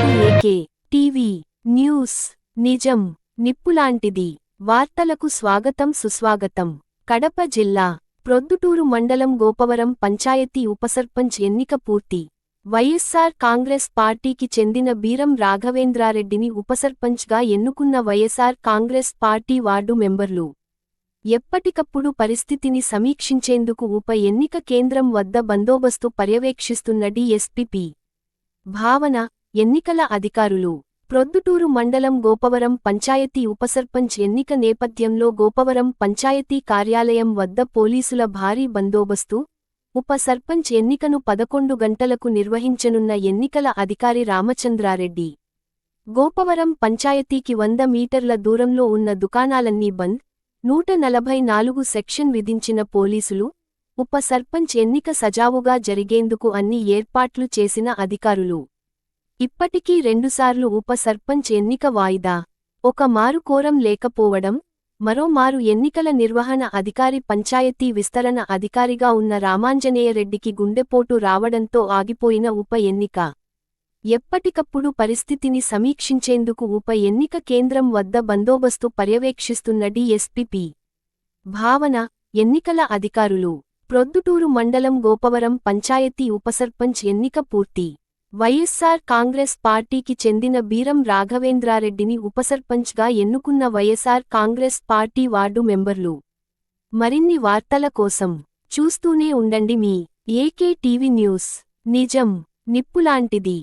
AK TV news నిజం నిప్పులాంటిది. వార్తలకు స్వాగతం సుస్వాగతం. కడప జిల్లా ప్రొద్దుటూరు మండలం గోపవరం పంచాయతీ ఉపసర్పంచ్ ఎన్నిక పూర్తి. వైఎస్సార్ కాంగ్రెస్ పార్టీకి చెందిన బీరం రాఘవేంద్రారెడ్డిని ఉపసర్పంచ్గా ఎన్నుకున్న వైఎస్సార్ కాంగ్రెస్ పార్టీ వార్డు మెంబర్లు. ఎప్పటికప్పుడు పరిస్థితిని సమీక్షించేందుకు ఉప ఎన్నిక కేంద్రం వద్ద బందోబస్తు పర్యవేక్షిస్తున్న డిఎస్పీపీ భావన ఎన్నికల అధికారులు. ప్రొద్దుటూరు మండలం గోపవరం పంచాయతీ ఉపసర్పంచ్ ఎన్నిక నేపథ్యంలో గోపవరం పంచాయతీ కార్యాలయం వద్ద పోలీసుల భారీ బందోబస్తు. ఉప సర్పంచ్ ఎన్నికను పదకొండు గంటలకు నిర్వహించనున్న ఎన్నికల అధికారి రామచంద్రారెడ్డి. గోపవరం పంచాయతీకి వంద మీటర్ల దూరంలో ఉన్న దుకాణాలన్నీ బంద్. నూట నలభై నాలుగు సెక్షన్ విధించిన పోలీసులు. ఉప సర్పంచ్ ఎన్నిక సజావుగా జరిగేందుకు అన్ని ఏర్పాట్లు చేసిన అధికారులు. ఇప్పటికీ రెండుసార్లు ఉప సర్పంచ్ ఎన్నిక వాయిదా. ఒక మారు కోరం లేకపోవడం మరోమారు ఎన్నికల నిర్వహణ అధికారి పంచాయతీ విస్తరణ అధికారిగా ఉన్న రామాంజనేయరెడ్డికి గుండెపోటు రావడంతో ఆగిపోయిన ఉప ఎన్నిక. ఎప్పటికప్పుడు పరిస్థితిని సమీక్షించేందుకు ఉప ఎన్నిక కేంద్రం వద్ద బందోబస్తు పర్యవేక్షిస్తున్న డిఎస్పిపి. భావన ఎన్నికల అధికారులు. ప్రొద్దుటూరు మండలం గోపవరం పంచాయతీ ఉపసర్పంచ్ ఎన్నిక పూర్తి. వైఎస్సార్ కాంగ్రెస్ పార్టీకి చెందిన బీరం రాఘవేంద్రారెడ్డిని ఉపసర్పంచ్గా ఎన్నుకున్న వైఎస్సార్ కాంగ్రెస్ పార్టీ వార్డు మెంబర్లు. మరిన్ని వార్తల కోసం చూస్తూనే ఉండండి మీ ఏకే టీవీ న్యూస్. నిజం. నిప్పులాంటిది.